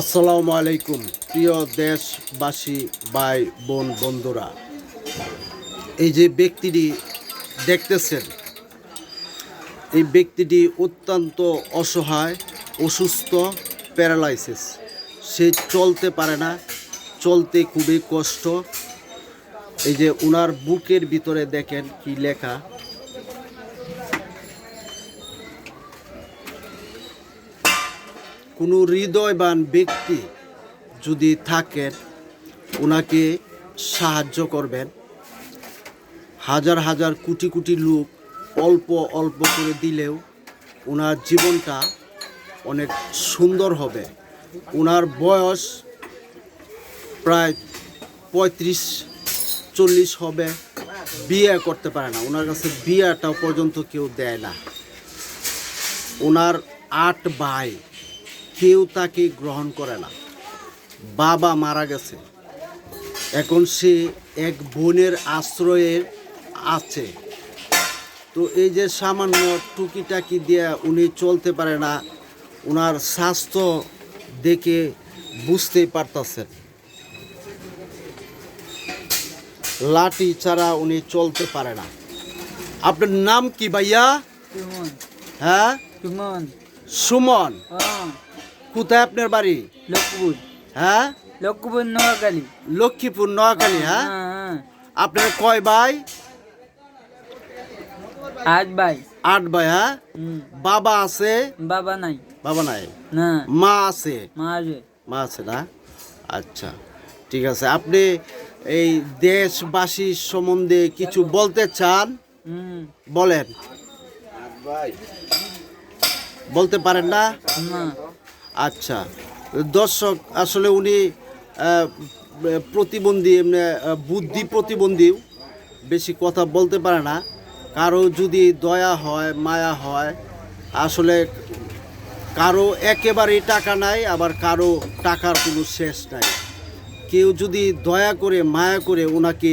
আসসালামু আলাইকুম, প্রিয় দেশবাসী, ভাই, বোন, বন্ধুরা। এই যে ব্যক্তিটি দেখতেছেন, এই ব্যক্তিটি অত্যন্ত অসহায়, অসুস্থ, প্যারালাইসিস। সে চলতে পারে না, চলতে খুবই কষ্ট। এই যে ওনার বুকের ভিতরে দেখেন কি লেখা। কোনো হৃদয়বান ব্যক্তি যদি থাকেন, ওনাকে সাহায্য করবেন। হাজার হাজার কোটি কোটি লোক অল্প অল্প করে দিলেও ওনার জীবনটা অনেক সুন্দর হবে। ওনার বয়স প্রায় পঁয়ত্রিশ, চল্লিশ হবে। বিয়ে করতে পারে না। ওনার কাছে বিয়েটাও পর্যন্ত কেউ দেয় না। ওনার আট ভাই। কেউ তাকে গ্রহণ করে না। বাবা মারা গেছে। এখন সে এক বোনের আশ্রয়ে আছে। তো এই যে সামান্য টুকিটাকি দিয়ে উনি চলতে পারে না ওনার স্বাস্থ্য দেখে বুঝতেই পারতেছেন। লাঠি ছাড়া উনি চলতে পারে না। আপনার নাম কি ভাইয়া? হ্যাঁ? সুমন। সুমন। হ্যাঁ। কোথায় আপনার বাড়ি? লক্ষ্মীপুর। হ্যাঁ? লক্ষ্মীপুর নোয়াখালী। লক্ষ্মীপুর নোয়াখালী হ্যাঁ? হ্যাঁ আপনার কয় ভাই? আট ভাই। আট ভাই হ্যাঁ? বাবা আছে? বাবা নাই। বাবা নাই? না। মা আছে? মা আছে। মা আছে না? আচ্ছা ঠিক আছে। আপনি এই দেশবাসীর সম্বন্ধে কিছু বলতে চান? বলেন। বলতে পারেন না? না। আচ্ছা দর্শক, আসলে উনি প্রতিবন্ধী, এমনি বুদ্ধি প্রতিবন্ধী বেশি কথা বলতে পারে না। কারও যদি দয়া হয়, মায়া হয়, আসলে কারও একেবারেই টাকা নাই, আবার কারও টাকার কোনো শেষ নাই। কেউ যদি দয়া করে, মায়া করে ওনাকে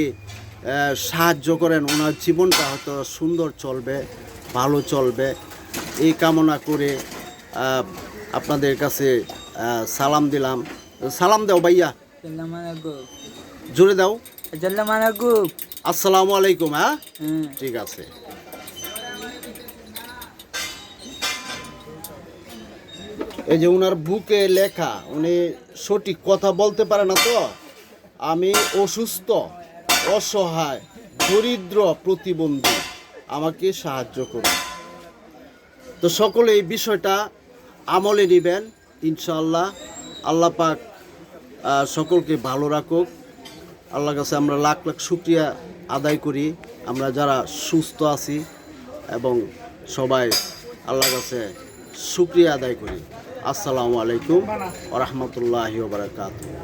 সাহায্য করেন ওনার জীবনটা হয়তো সুন্দর চলবে, ভালো চলবে। এই কামনা করে আপনাদের কাছে সালাম দিলাম। সালাম দাও ভাইয়া। জোরে দাও। আসসালামু আলাইকুম হ্যাঁ? হ্যাঁ ঠিক আছে। এই যে ওনার বুকে লেখা উনি সঠিক কথা বলতে পারে না তো? আমি অসুস্থ অসহায় দরিদ্র প্রতিবন্ধী আমাকে সাহায্য করুন। তো সকলে এই বিষয়টা আমলে নেবেন ইনশাল্লাহ আল্লাহ পাক সকলকে ভালো রাখুক। আল্লাহর কাছে আমরা লাখ লাখ শুক্রিয়া আদায় করি। আমরা যারা সুস্থ আছি এবং সবাই আল্লাহর কাছে শুক্রিয়া আদায় করি। আসসালামু আলাইকুম রহমতুল্লাহ বারাকাতুহ।